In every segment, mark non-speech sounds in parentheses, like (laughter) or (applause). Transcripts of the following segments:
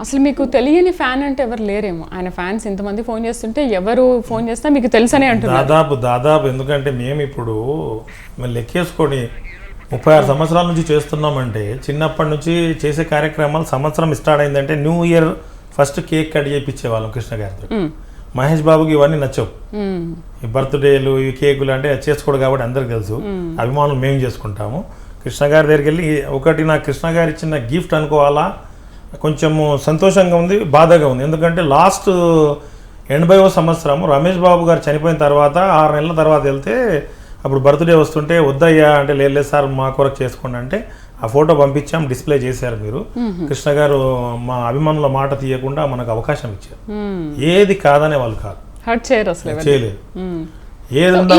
అసలు మీకు తెలియని ఫ్యాన్ అంటే ఎవరు లేరేమో. ఆయన ఫ్యాన్స్ ఇంతమంది ఫోన్ చేస్తుంటే ఎవరు ఫోన్ చేసినా మీకు తెలుసనే అంటున్నారు. దాదాపు దాదాపు ఎందుకంటే మేము ఇప్పుడు మేము లెక్కేసుకొని ముప్పై ఆరు సంవత్సరాల నుంచి చేస్తున్నామంటే చిన్నప్పటి నుంచి చేసే కార్యక్రమాలు సంవత్సరం స్టార్ట్ అయిందంటే new year first cake cut చేయించే వాళ్ళం కృష్ణ గారితో. మహేష్ బాబుకి ఇవన్నీ నచ్చవు. ఈ బర్త్డేలు ఈ కేకులు అంటే చేసుకోడు కాబట్టి అందరికి తెలుసు. అభిమానులు మేము చేసుకుంటాము. కృష్ణ గారి దగ్గరికి వెళ్ళి ఒకటి నా కృష్ణ గారు ఇచ్చిన గిఫ్ట్ అనుకోవాలా? కొంచెము సంతోషంగా ఉంది బాధగా ఉంది. ఎందుకంటే లాస్ట్ ఎనభైవ సంవత్సరము రమేష్ బాబు గారు చనిపోయిన తర్వాత ఆరు నెలల తర్వాత వెళ్తే అప్పుడు బర్త్డే వస్తుంటే వద్దయ్యా అంటే లేదు లేదు సార్ మా కొరకు చేసుకోండి అంటే ఆ ఫోటో పంపించాం డిస్ప్లే చేశారు మీరు. కృష్ణ గారు మా అభిమానుల మాట తీయకుండా మనకు అవకాశం ఇచ్చారు. ఏది కాదనే వాళ్ళు కాదు. చేయలేదు.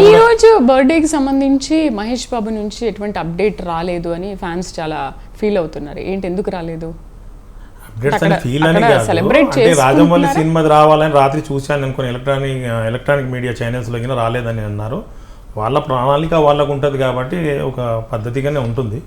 ఈ రోజు బర్త్డేకి సంబంధించి మహేష్ బాబు నుంచి ఎటువంటి అప్డేట్ రాలేదు అని ఫ్యాన్స్ చాలా ఫీల్ అవుతున్నారు. ఏంటి ఎందుకు రాలేదు? రాజమౌళి? సినిమా రావాలని రాత్రి చూశాను అనుకుని ఎలక్ట్రానిక్ ఎలక్ట్రానిక్ మీడియా ఛానల్స్లో కింద రాలేదని అన్నారు. వాళ్ళ ప్రణాళిక వాళ్ళకు ఉంటుంది కాబట్టి ఒక పద్ధతిగానే ఉంటుంది.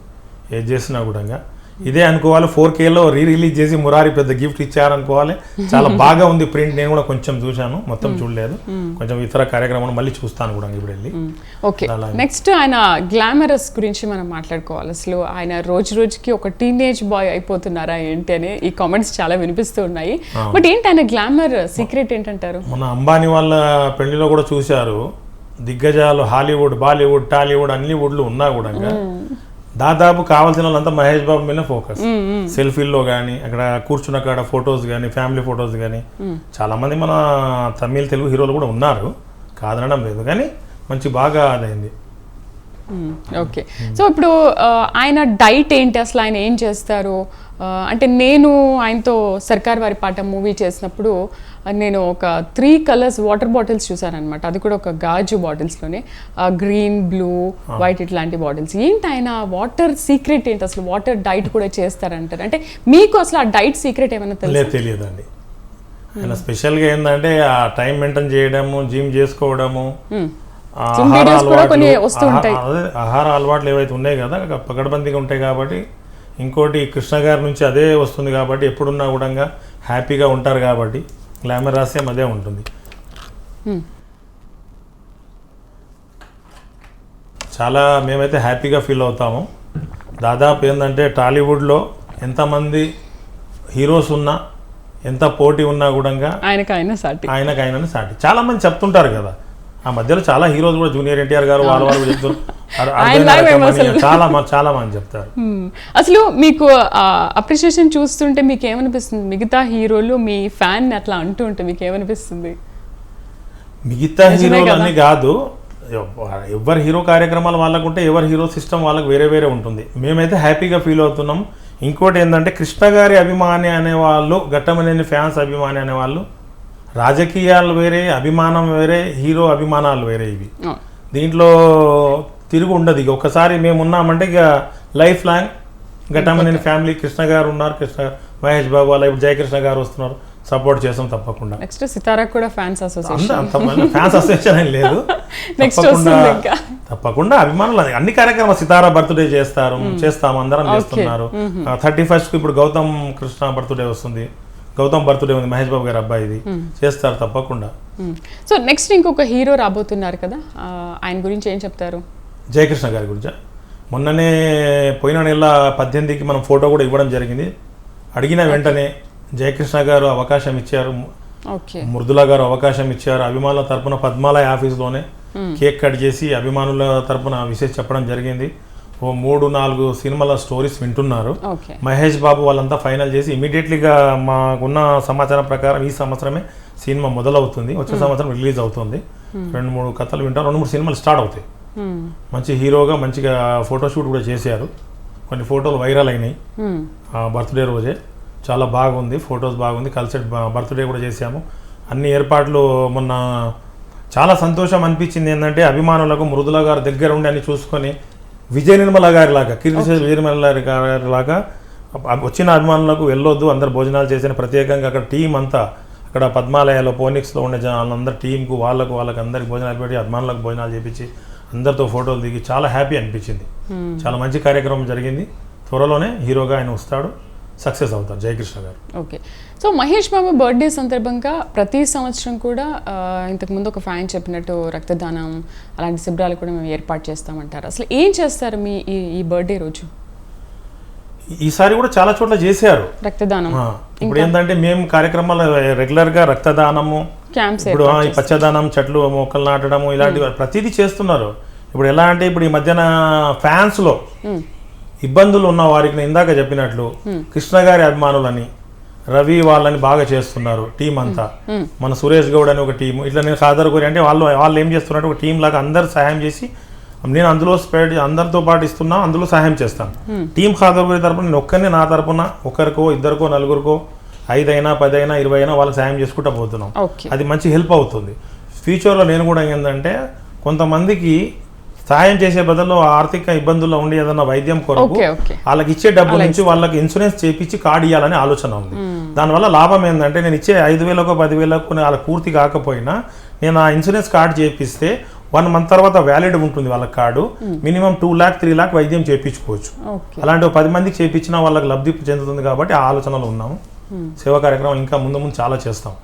ఏది చేసినా కూడా. ఇదే అనుకోవాలి. ఫోర్ కేలో రీ రిలీజ్ చేసి మురారి పెద్ద గిఫ్ట్ ఇచ్చారనుకోవాలి. చాలా బాగా ఉంది ప్రింట్ నేను కూడా కొంచెం చూశాను. మొత్తం చూడలేదు. కొంచెం ఇతర కార్యక్రమాలు మళ్ళీ చూస్తాను కూడా ఇప్పుడు వెళ్ళి. ఓకే. నెక్స్ట్ ఆయన గ్లామరస్ గురించి మనం మాట్లాడుకోవాలి. అసలు ఆయన రోజు రోజుకి ఒక టీనేజ్ బాయ్ అయిపోతున్నారా ఏంటి అని ఈ కామెంట్స్ చాలా వినిపిస్తూ ఉన్నాయి. బట్ ఏంటి ఆయన గ్లామర్ సీక్రెట్ ఏంటంటారు? మన అంబానీ వాళ్ళ పెళ్ళిలో కూడా చూశారు. దిగ్గజాలు హాలీవుడ్ బాలీవుడ్ టాలీవుడ్ అన్ని వుడ్లు ఉన్నా కూడా దాదాపు కావాల్సిన వాళ్ళంతా మహేష్ బాబు మీద ఫోకస్. సెల్ఫీల్లో కానీ అక్కడ కూర్చున్న కాడ ఫొటోస్ కానీ ఫ్యామిలీ ఫొటోస్ కానీ చాలా మంది మన తమిళ తెలుగు హీరోలు కూడా ఉన్నారు. కాదనడం లేదు. కానీ మంచి బాగా అదైంది. ఓకే సో ఇప్పుడు ఆ, ఆయన డైట్ ఏంటి? అసలు ఆయన ఏం చేస్తారు? ఆ, అంటే నేను ఆయనతో సర్కార్ వారి పాట మూవీ చేసినప్పుడు ఆ, నేను ఒక త్రీ కలర్స్ వాటర్ బాటిల్స్ చూసాను అనమాట అది కూడా ఒక గాజు బాటిల్స్లోనే గ్రీన్ బ్లూ వైట్ ఇట్లాంటి బాటిల్స్ ఏంటి ఆయన వాటర్ సీక్రెట్ ఏంటి? అసలు వాటర్ డైట్ కూడా చేస్తారంటారు? అంటే మీకు అసలు ఆ డైట్ సీక్రెట్ ఏమైనా తెలుసు? లేదు తెలియదండి. ఆయన స్పెషల్గా ఏంటంటే ఆ టైం మెయింటైన్ చేయడము జిమ్ చేసుకోవడము Gym ఆహార అలవాట్లు- ఆహార అలవాట్లు ఏవైతే ఉన్నాయి కదా పకడ్బందీగా ఉంటాయి కాబట్టి ఇంకోటి కృష్ణ గారి నుంచి అదే వస్తుంది కాబట్టి ఎప్పుడున్నా కూడా హ్యాపీగా ఉంటారు కాబట్టి గ్లామర్ రహస్యం అదే ఉంటుంది. చాలా మేమైతే హ్యాపీగా ఫీల్ అవుతాము. దాదాపు ఏంటంటే టాలీవుడ్లో ఎంతమంది హీరోస్ ఉన్నా ఎంత పోటీ ఉన్నా కూడా ఆయనకు ఆయన సాటి. ఆయనకు ఆయనని సాటి. చాలా మంది చెప్తుంటారు కదా ఆ మధ్యలో చాలా హీరోస్ కూడా జూనియర్ ఎన్టీఆర్ గారు వాళ్ళ వాళ్ళు చెప్తారు (laughs) అని. చాలా మంది చాలా మంది చెప్తారు. అసలు మీకు అప్రిషియేషన్ చూస్తుంటే మీకు ఏమనిపిస్తుంది మిగతా హీరోలు మీ ఫ్యాన్ అట్లా అంటూ ఉంటే మీకు ఏమనిపిస్తుంది మిగతా హీరోలు కదా. అన్ని కాదు. ఎవ- ఎవరి హీరో కార్యక్రమాలు వాళ్ళకు ఉంటే ఎవరి హీరో సిస్టమ్ వాళ్ళకి వేరే వేరే ఉంటుంది. మేమైతే హ్యాపీగా ఫీల్ అవుతున్నాం. ఇంకోటి ఏంటంటే కృష్ణ గారి అభిమాని అనేవాళ్ళు ఘట్టమనేని ఫ్యాన్స్ అభిమాని అనేవాళ్ళు రాజకీయాలు వేరే అభిమానం వేరే హీరో అభిమానాలు వేరే ఇవి. దీంట్లో తిరుగు ఉండదు. ఇక ఒకసారి మేము ఉన్నామంటే ఇక life long Ghattamaneni family Krishna garu ఉన్నారు కృష్ణ మహేష్ బాబు అలా ఇప్పుడు జయకృష్ణ గారు వస్తున్నారు. సపోర్ట్ చేస్తాం తప్పకుండా. నెక్స్ట్ సితారాకు కూడా ఫ్యాన్స్ అసోసియేషన్. ఫ్యాన్స్ అసోసియేషన్ ఏం లేదు. (laughs) తప్పకుండా అభిమానులు అన్ని కార్యక్రమాలు సితారా బర్త్డే చేస్తారు. చేస్తాం అందరం చేస్తున్నారు. థర్టీ ఫస్ట్ ఇప్పుడు గౌతమ్ కృష్ణ బర్త్డే వస్తుంది. గౌతమ్ బర్త్డే ఉంది మహేష్ బాబు గారి అబ్బాయిది. చేస్తారు తప్పకుండా. సో నెక్స్ట్ ఇంకొక హీరో రాబోతున్నారు కదా ఆయన గురించి ఏం చెప్తారు? జయకృష్ణ గారి గురించి? మొన్ననే పోయిన నెల పద్దెనిమిదికి మనం ఫోటో కూడా ఇవ్వడం జరిగింది. అడిగిన వెంటనే జయకృష్ణ గారు అవకాశం ఇచ్చారు. మృదుల గారు అవకాశం ఇచ్చారు. అభిమానుల తరపున పద్మాలయ ఆఫీస్లోనే కేక్ కట్ చేసి అభిమానుల తరపున విశేష చెప్పడం జరిగింది. ఓ మూడు నాలుగు సినిమాల స్టోరీస్ వింటున్నారు. మహేష్ బాబు వాళ్ళంతా ఫైనల్ చేసి ఇమీడియట్లీగా మాకున్న సమాచారం ప్రకారం ఈ సంవత్సరమే సినిమా మొదలవుతుంది. వచ్చే సంవత్సరం రిలీజ్ అవుతుంది. రెండు మూడు కథలు వింటారు రెండు మూడు సినిమాలు స్టార్ట్ అవుతాయి. మంచి హీరోగా మంచిగా ఫోటోషూట్ కూడా చేశారు. కొన్ని ఫోటోలు వైరల్ అయినాయి. బర్త్డే రోజే. చాలా బాగుంది ఫొటోస్ బాగుంది కలిసి బర్త్డే కూడా చేశాము. అన్ని ఏర్పాట్లు మొన్న చాలా సంతోషం అనిపించింది ఏంటంటే అభిమానులకు మృదుల గారు దగ్గర ఉండి అని చూసుకొని విజయ నిర్మల గారి లాగా కీర్తిశేష విజయ నిర్మల గారి లాగా వచ్చిన అభిమానులకు వెళ్ళొద్దు అందరు భోజనాలు చేసిన ప్రత్యేకంగా అక్కడ టీం అంతా అక్కడ పద్మాలయాలో పోనిక్స్లో ఉండే జనాలందరూ టీంకు వాళ్ళకు వాళ్ళకి అందరికి భోజనాలు పెట్టి అభిమానులకు భోజనాలు చేపించి అందరితో ఫోటోలు దిగి చాలా హ్యాపీ అనిపించింది. చాలా మంచి కార్యక్రమం జరిగింది. త్వరలోనే హీరోగా ఆయన వస్తాడు. సక్సెస్ అవుతారు Jayakrishna garu. Okay. So Mahesh Babu birthday సందర్భంగా ప్రతి సంవత్సరం కూడా ఇంతకుముందు ఒక ఫ్యాన్ చెప్పినట్టు రక్తదానం అలాంటి శిబిరాలు కూడా మేము ఏర్పాటు చేస్తామంటారు. అసలు ఏం చేస్తారు మీ ఈ ఈ బర్త్డే రోజు? ఈసారి కూడా చాలా చోట్ల చేశారు. రక్తదానం. ఇప్పుడు ఏంటంటే మేము కార్యక్రమాలు రెగ్యులర్గా రక్తదానము క్యాంప్స్ ఇప్పుడు ఈ పచ్చదనం చెట్లు మొక్కలు నాటడము ఇలాంటివి ప్రతిదీ చేస్తున్నారు. ఇప్పుడు ఎలా అంటే ఇప్పుడు ఈ మధ్యన ఫ్యాన్స్లో ఇబ్బందులు ఉన్న వారికి నేను ఇందాక చెప్పినట్లు కృష్ణ గారి అభిమానులని రవి వాళ్ళని బాగా చేస్తున్నారు టీం అంతా. మన సురేష్ గౌడ్ అని ఒక టీం ఇట్లా నేను సాదర్ కోరి అంటే వాళ్ళు వాళ్ళు ఏం చేస్తున్నారు ఒక టీం లాగా అందరు సహాయం చేసి నేను అందులో స్ప్రెడ్ అందరితో పాటు ఇస్తున్నా అందులో సహాయం చేస్తాను. టీం ఖాదర్ కోరి తరపున నేను ఒక్కరిని నా తరపున ఒకరికో ఇద్దరికో నలుగురికో ఐదైనా పదైనా ఇరవై అయినా వాళ్ళకి సాయం చేసుకుంటూ పోతున్నాం. అది మంచి హెల్ప్ అవుతుంది. ఫ్యూచర్లో నేను కూడా ఏంటంటే కొంతమందికి సహాయం చేసే బదులు ఆర్థిక ఇబ్బందుల్లో ఉండి ఏదైనా వైద్యం కొరకు వాళ్ళకి ఇచ్చే డబ్బు నుంచి వాళ్ళకి ఇన్సూరెన్స్ చేపించి కార్డు ఇవ్వాలని ఆలోచన ఉంది. దానివల్ల లాభం ఏంటంటే నేను ఇచ్చే ఐదు వేలకు పదివేలకు వాళ్ళకి పూర్తి కాకపోయినా నేను ఆ ఇన్సూరెన్స్ కార్డు చేపిస్తే వన్ మంత్ తర్వాత వ్యాలిడ్ ఉంటుంది వాళ్ళ card. Minimum two lakh three lakh వైద్యం చేయించుకోవచ్చు అలాంటి పది మందికి చేయించినా వాళ్ళకి లబ్ధి చెందుతుంది కాబట్టి ఆ ఆలోచనలో ఉన్నాము. సేవా కార్యక్రమం ఇంకా ముందు ముందు చాలా చేస్తాం.